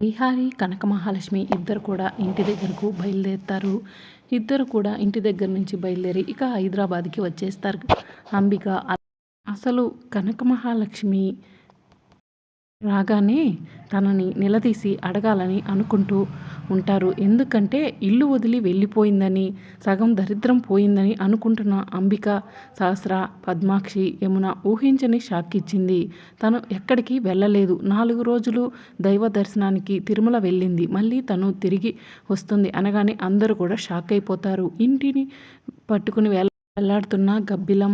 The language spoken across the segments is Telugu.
విహారి కనక మహాలక్ష్మి ఇద్దరు కూడా ఇంటి దగ్గరకు బయలుదేరుతారు. ఇద్దరు కూడా ఇంటి దగ్గర నుంచి బయలుదేరి ఇక హైదరాబాద్కి వచ్చేస్తారు. అంబిక అసలు కనక మహాలక్ష్మి రాగానే తనని నిలదీసి అడగాలని అనుకుంటూ ఉంటారు. ఎందుకంటే ఇల్లు వదిలి వెళ్ళిపోయిందని సగం దరిద్రం పోయిందని అనుకుంటున్న అంబిక సహస్ర పద్మాక్షి యమున ఊహించని షాక్ ఇచ్చింది తను ఎక్కడికి వెళ్ళలేదు. నాలుగు రోజులు దైవ దర్శనానికి తిరుమల వెళ్ళింది. మళ్ళీ తను తిరిగి వస్తుంది అనగానే అందరూ కూడా షాక్ అయిపోతారు. ఇంటిని పట్టుకుని వెళ్ళాడుతున్న గబ్బిలం.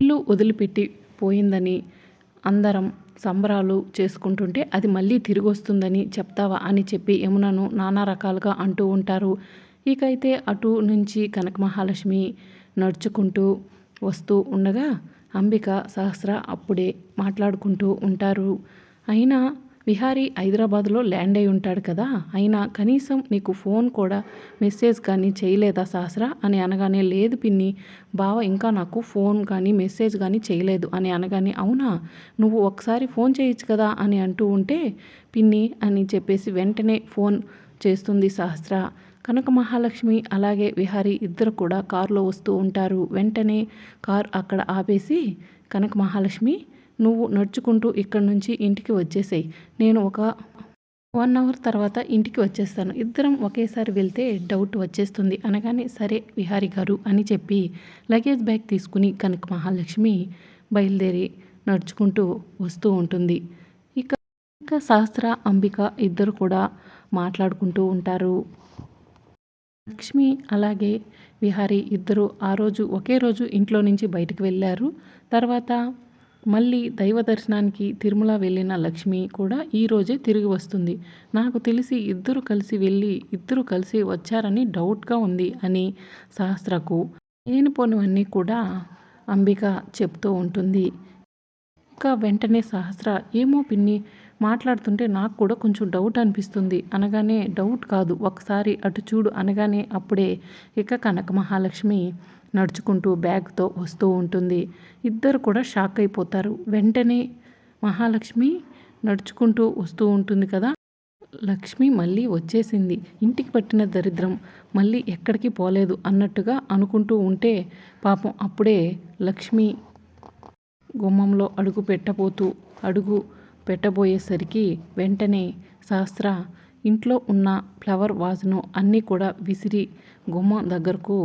ఇల్లు వదిలిపెట్టి పోయిందని అందరం సంబరాలు చేసుకుంటుంటే అది మళ్ళీ తిరిగి వస్తుందని చెప్తావా అని చెప్పి యమునను నానా రకాలుగా అంటూ ఉంటారు. ఇకైతే అటు నుంచి కనక మహాలక్ష్మి నడుచుకుంటూ వస్తూ ఉండగా అంబిక సహస్ర అప్పుడే మాట్లాడుకుంటూ ఉంటారు. అయినా విహారీ హైదరాబాద్లో ల్యాండ్ అయి ఉంటాడు కదా అయినా కనీసం నీకు ఫోన్ కూడా మెసేజ్ కానీ చేయలేదా సహస్ర? అని అనగానే లేదు పిన్ని బావ ఇంకా నాకు ఫోన్ కానీ మెసేజ్ కానీ చేయలేదు అని అనగానే అవునా? నువ్వు ఒకసారి ఫోన్ చేయొచ్చు కదా అని అంటూ ఉంటే పిన్ని అని చెప్పేసి వెంటనే ఫోన్ చేస్తుంది సహస్ర. కనక మహాలక్ష్మి అలాగే విహారీ ఇద్దరు కూడా కారులో వస్తూ ఉంటారు. వెంటనే కార్ అక్కడ ఆపేసి కనక మహాలక్ష్మి నువ్వు నడుచుకుంటూ ఇక్కడి నుంచి ఇంటికి వచ్చేసేయి. నేను ఒక వన్ అవర్ తర్వాత ఇంటికి వచ్చేస్తాను. ఇద్దరం ఒకేసారి వెళ్తే డౌట్ వచ్చేస్తుంది. అనగానే సరే విహారి గారు అని చెప్పి లగేజ్ బ్యాగ్ తీసుకుని కనక మహాలక్ష్మి బయలుదేరి నడుచుకుంటూ వస్తూ ఉంటుంది. ఇక ఇక సహస్ర అంబిక ఇద్దరు కూడా మాట్లాడుకుంటూ ఉంటారు. లక్ష్మి అలాగే విహారి ఇద్దరు ఆ రోజు ఒకే రోజు ఇంట్లో నుంచి బయటకు వెళ్ళారు. తర్వాత మళ్ళీ దైవ దర్శనానికి తిరుమల వెళ్ళిన లక్ష్మి కూడా ఈరోజే తిరిగి వస్తుంది. నాకు తెలిసి ఇద్దరు కలిసి వెళ్ళి ఇద్దరు కలిసి వచ్చారని డౌట్గా ఉంది అని సహస్రకు. లేనిపోనివన్నీ కూడా అంబిక చెప్తూ ఉంటుంది. ఇంకా వెంటనే సహస్ర ఏమో పిన్ని మాట్లాడుతుంటే నాకు కూడా కొంచెం డౌట్ అనిపిస్తుంది. అనగానే డౌట్ కాదు ఒకసారి అటు చూడు. అనగానే అప్పుడే ఇక కనక మహాలక్ష్మి నడుచుకుంటూ బ్యాగ్తో వస్తూ ఉంటుంది. ఇద్దరు కూడా షాక్ అయిపోతారు. వెంటనే మహాలక్ష్మి నడుచుకుంటూ వస్తూ ఉంటుంది కదా? లక్ష్మి మళ్ళీ వచ్చేసింది. ఇంటికి పట్టిన దరిద్రం మళ్ళీ ఎక్కడికి పోలేదు అన్నట్టుగా అనుకుంటూ ఉంటే పాపం అప్పుడే లక్ష్మి గుమ్మంలో అడుగు పెట్టబోతూ అడుగు పెట్టబోయేసరికి వెంటనే శాస్త్ర ఇంట్లో ఉన్న ఫ్లవర్ వాజ్ను అన్నీ కూడా విసిరి గుమ్మం దగ్గరకు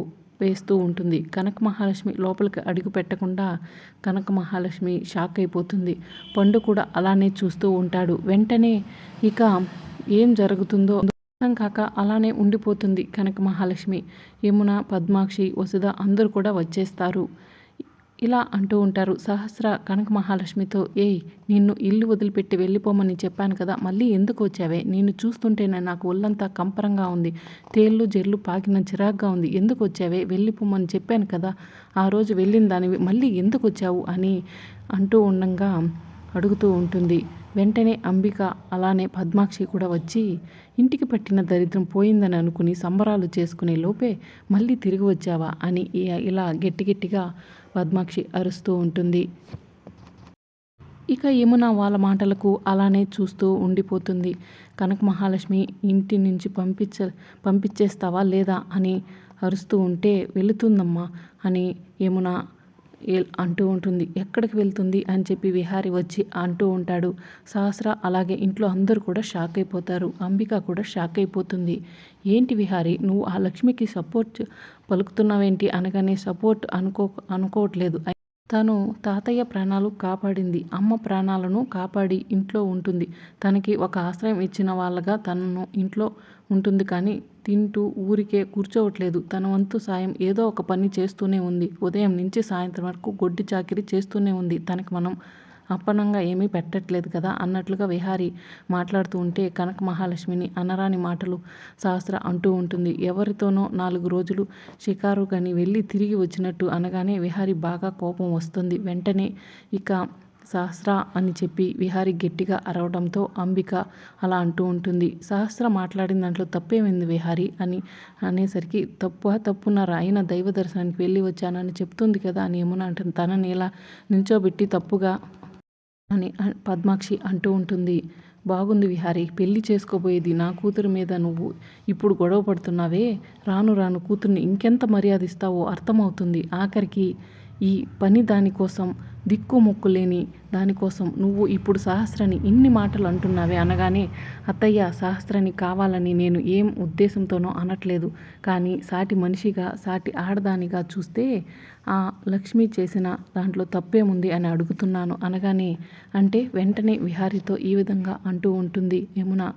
వేస్తూ ఉంటుంది. కనక మహాలక్ష్మి లోపలికి అడుగు పెట్టకుండా కనక మహాలక్ష్మి షాక్ అయిపోతుంది. పండు కూడా అలానే చూస్తూ ఉంటాడు. వెంటనే ఇక ఏం జరుగుతుందో అర్థం కాక అలానే ఉండిపోతుంది కనక మహాలక్ష్మి. యమున పద్మాక్షి వసుధ అందరూ కూడా వచ్చేస్తారు. ఇలా అంటూ ఉంటారు. సహస్ర కనక మహాలక్ష్మితో ఏయ్ నిన్ను ఇల్లు వదిలిపెట్టి వెళ్ళిపోమని చెప్పాను కదా మళ్ళీ ఎందుకు వచ్చావే? నేను చూస్తుంటేనే నాకు ఒళ్ళంతా కంపరంగా ఉంది. తేళ్ళు జెర్లు పాకిన చిరాగ్గా ఉంది. ఎందుకు వచ్చావే? వెళ్ళిపోమని చెప్పాను కదా ఆ రోజు వెళ్ళిన దానివి మళ్ళీ ఎందుకు వచ్చావు? అని అంటూ ఉండగా అడుగుతూ ఉంటుంది. వెంటనే అంబిక అలానే పద్మాక్షి కూడా వచ్చి ఇంటికి పట్టిన దరిద్రం పోయిందని అనుకుని సంబరాలు చేసుకునే లోపే మళ్ళీ తిరిగి వచ్చావా అని ఇలా గట్టి గట్టిగా పద్మాక్షి అరుస్తూ ఉంటుంది. ఇక యమున వాళ్ళ మాటలకు అలానే చూస్తూ ఉండిపోతుంది. కనక మహాలక్ష్మి ఇంటి నుంచి పంపించ పంపించేస్తావా లేదా అని అరుస్తూ ఉంటే వెళుతుందమ్మా అని యమున అంటూ ఉంటుంది. ఎక్కడికి వెళ్తుంది అని చెప్పి విహారి వచ్చి అంటూ ఉంటాడు. సహస్ర అలాగే ఇంట్లో అందరూ కూడా షాక్ అయిపోతారు. అంబిక కూడా షాక్ అయిపోతుంది. ఏంటి విహారి నువ్వు ఆ లక్ష్మికి సపోర్ట్ పలుకుతున్నావేంటి? అనగానే సపోర్ట్ అనుకో అనుకోవట్లేదు. తను తాతయ్య ప్రాణాలు కాపాడింది. అమ్మ ప్రాణాలను కాపాడి ఇంట్లో ఉంటుంది. తనకి ఒక ఆశ్రయం ఇచ్చిన వాళ్ళగా తనను ఇంట్లో ఉంటుంది కానీ తింటూ ఊరికే కూర్చోవట్లేదు. తన వంతు సాయం ఏదో ఒక పని చేస్తూనే ఉంది. ఉదయం నుంచి సాయంత్రం వరకు గొడ్డి చాకిరి చేస్తూనే ఉంది. తనకి మనం అప్పనంగా ఏమీ పెట్టట్లేదు కదా అన్నట్లుగా విహారి మాట్లాడుతూ ఉంటే కనక మహాలక్ష్మిని అనరాని మాటలు సహస్ర అంటూ ఉంటుంది. ఎవరితోనో నాలుగు రోజులు షికారు కానీ వెళ్ళి తిరిగి వచ్చినట్టు అనగానే విహారి బాగా కోపం వస్తుంది. వెంటనే ఇక సహస్ర అని చెప్పి విహారి గట్టిగా అరవడంతో అంబిక అలా అంటూ ఉంటుంది. సహస్ర మాట్లాడిన దాంట్లో తప్పేమైంది విహారి? అని అనేసరికి తప్పు తప్పున్నారు? ఆయన దైవ దర్శనానికి వెళ్ళి వచ్చానని చెప్తుంది కదా అని ఏమన్నా అంటుంది. తనని ఇలా నించోబెట్టి తప్పుగా అని పద్మాక్షి అంటూ ఉంటుంది. బాగుంది విహారి పెళ్ళి చేసుకోబోయేది నా కూతురు మీద నువ్వు. ఇప్పుడు గొడవ పడుతున్నావే? రాను రాను కూతుర్ని ఇంకెంత మర్యాద ఇస్తావో అర్థమవుతుంది. ఆఖరికి ఈ పని దానికోసం దిక్కు మొక్కు లేని దానికోసం నువ్వు ఇప్పుడు సహస్రని ఇన్ని మాటలు అంటున్నావే అనగానే అత్తయ్య సహస్రని కావాలని నేను ఏం ఉద్దేశంతోనో అనట్లేదు. కానీ సాటి మనిషిగా సాటి ఆడదానిగా చూస్తే ఆ లక్ష్మి చేసిన దాంట్లో తప్పేముంది అని అడుగుతున్నాను అనగానే అంటే వెంటనే విహారితో ఈ విధంగా అంటూ ఉంటుంది యమున.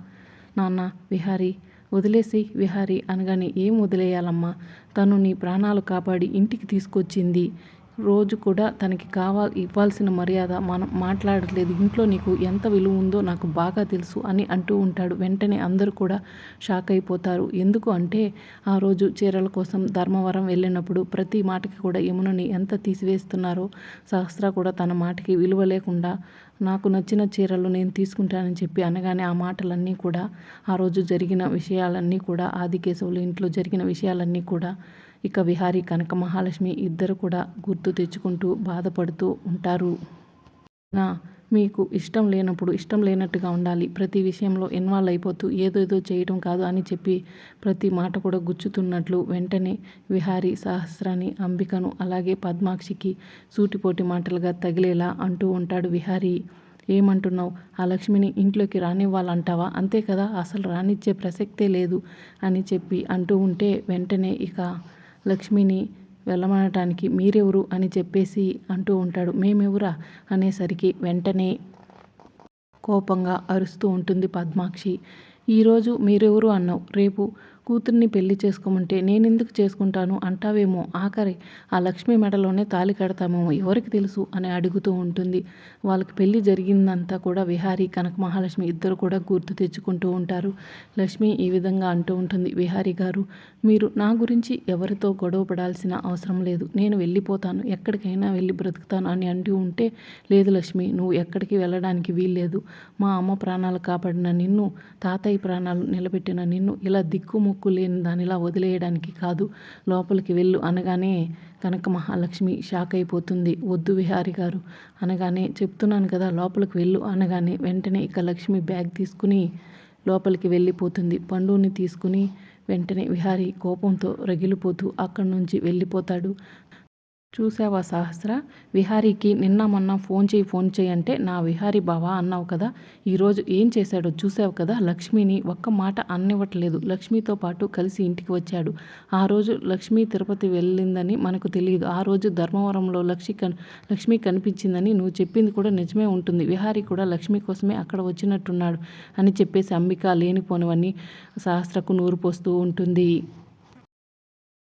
నాన్న విహారి వదిలేసి విహారి అనగానే ఏం వదిలేయాలమ్మా? తను నీ ప్రాణాలు కాపాడి ఇంటికి తీసుకొచ్చింది. రోజు కూడా తనకి కావాలి ఇవ్వాల్సిన మర్యాద మనం మాట్లాడట్లేదు. ఇంట్లో నీకు ఎంత విలువ ఉందో నాకు బాగా తెలుసు అని అంటూ ఉంటాడు. వెంటనే అందరూ కూడా షాక్ అయిపోతారు. ఎందుకు అంటే ఆ రోజు చీరల కోసం ధర్మవరం వెళ్ళినప్పుడు ప్రతి మాటకి కూడా యమునని ఎంత తీసివేస్తున్నారో సహస్ర కూడా తన మాటకి విలువ లేకుండా నాకు నచ్చిన చీరలు నేను తీసుకుంటానని చెప్పి అనగానే ఆ మాటలన్నీ కూడా ఆ రోజు జరిగిన విషయాలన్నీ కూడా ఆదికేశవులు ఇంట్లో జరిగిన విషయాలన్నీ కూడా ఇక విహారీ కనక మహాలక్ష్మి ఇద్దరు కూడా గుర్తు తెచ్చుకుంటూ బాధపడుతూ ఉంటారు. నా మీకు ఇష్టం లేనప్పుడు ఇష్టం లేనట్టుగా ఉండాలి. ప్రతి విషయంలో ఇన్వాల్వ్ అయిపోతూ ఏదేదో చేయటం కాదు అని చెప్పి ప్రతి మాట కూడా గుచ్చుతున్నట్లు వెంటనే విహారి సహస్రాన్ని అంబికను అలాగే పద్మాక్షికి సూటిపోటి మాటలుగా తగిలేలా అంటూ ఉంటాడు విహారీ. ఏమంటున్నావు? ఆ లక్ష్మిని ఇంట్లోకి రానివ్వాలంటావా? అంతే కదా అసలు రానిచ్చే ప్రసక్తే లేదు అని చెప్పి అంటూ ఉంటే వెంటనే ఇక లక్ష్మిని వెళ్ళమనటానికి మీరెవరు అని చెప్పేసి అంటూ ఉంటాడు. మేమెవరా? అనేసరికి వెంటనే కోపంగా అరుస్తూ ఉంటుంది పద్మాక్షి. ఈరోజు మీరెవరు అన్నావు? రేపు కూతుర్ని పెళ్ళి చేసుకోమంటే నేనెందుకు చేసుకుంటాను? అంటావేమో ఆఖరి. ఆ లక్ష్మి మెడలోనే తాలి కడతామేమో ఎవరికి తెలుసు? అని అడుగుతూ ఉంటుంది. వాళ్ళకి పెళ్ళి జరిగిందంతా కూడా విహారీ కనక మహాలక్ష్మి ఇద్దరు కూడా గుర్తు తెచ్చుకుంటూ ఉంటారు. లక్ష్మి ఈ విధంగా అంటూ ఉంటుంది. విహారీ గారు మీరు నా గురించి ఎవరితో గొడవ పడాల్సిన అవసరం లేదు. నేను వెళ్ళిపోతాను. ఎక్కడికైనా వెళ్ళి బ్రతుకుతాను అని అంటూ ఉంటే లేదు లక్ష్మి నువ్వు ఎక్కడికి వెళ్ళడానికి వీల్లేదు. మా అమ్మ ప్రాణాలు కాపాడిన నిన్ను తాతయ్య ప్రాణాలు నిలబెట్టిన నిన్ను ఇలా దిక్కుము ముక్కు లేని దానిలా వదిలేయడానికి కాదు. లోపలికి వెళ్ళు అనగానే కనక మహాలక్ష్మి షాక్ అయిపోతుంది. వద్దు విహారి గారు అనగానే చెప్తున్నాను కదా లోపలికి వెళ్ళు అనగానే వెంటనే ఇక లక్ష్మి బ్యాగ్ తీసుకుని లోపలికి వెళ్ళిపోతుంది. పండుని తీసుకుని వెంటనే విహారి కోపంతో రగిలిపోతూ అక్కడి నుంచి వెళ్ళిపోతాడు. చూసావా సహస్ర? విహారీకి నిన్న మొన్న ఫోన్ చేయి ఫోన్ చేయి అంటే నా విహారీ బావా అన్నావు కదా ఈరోజు ఏం చేశాడో చూసావు కదా లక్ష్మిని ఒక్క మాట అన్నివ్వట్లేదు. లక్ష్మితో పాటు కలిసి ఇంటికి వచ్చాడు. ఆ రోజు లక్ష్మి తిరుపతి వెళ్ళిందని మనకు తెలియదు. ఆ రోజు ధర్మవరంలో లక్ష్మి కన్ లక్ష్మి కనిపించిందని నువ్వు చెప్పింది కూడా నిజమే ఉంటుంది. విహారీ కూడా లక్ష్మి కోసమే అక్కడ వచ్చినట్టున్నాడు అని చెప్పేసి అంబిక లేనిపోనివన్నీ సహస్రకు నూరు పోస్తూ ఉంటుంది.